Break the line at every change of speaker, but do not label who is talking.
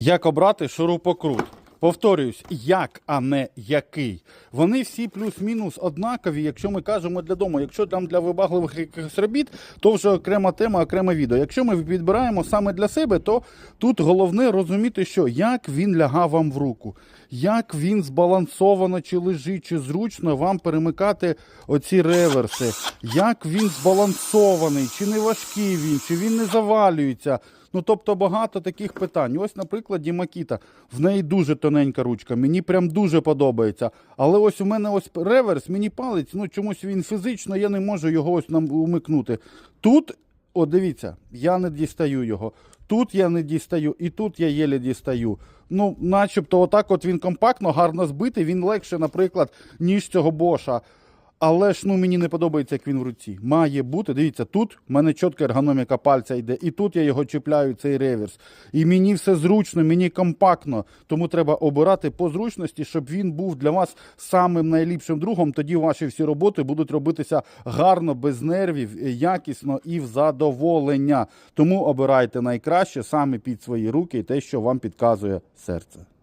Як обрати шурупокрут? Повторююсь, як, а не який. Вони всі плюс-мінус однакові, якщо ми кажемо для дому. Якщо там для вибагливих якихось робіт, то вже окрема тема, окреме відео. Якщо ми підбираємо саме для себе, то тут головне розуміти, що як він лягав вам в руку, як він збалансовано чи лежить, чи зручно вам перемикати оці реверси, як він збалансований, чи не важкий він, чи він не завалюється. Ну, тобто багато таких питань. Ось, наприклад, Макіта. В неї дуже тоненька ручка. Мені прям дуже подобається. Але ось у мене ось реверс, мені палець, ну чомусь він фізично, я не можу його ось нам умикнути. Тут, о, дивіться, я не дістаю його. Тут я не дістаю, і тут я єле дістаю. Ну, начебто, отак от він компактно, гарно збитий, він легше, наприклад, ніж цього боша. Але ж ну мені не подобається, як він в руці. Має бути. Дивіться, тут в мене чітка ергономіка пальця йде, і тут я його чіпляю, цей реверс. І мені все зручно, мені компактно. Тому треба обирати по зручності, щоб він був для вас самим найліпшим другом. Тоді ваші всі роботи будуть робитися гарно, без нервів, якісно і в задоволення. Тому обирайте найкраще саме під свої руки і те, що вам підказує серце.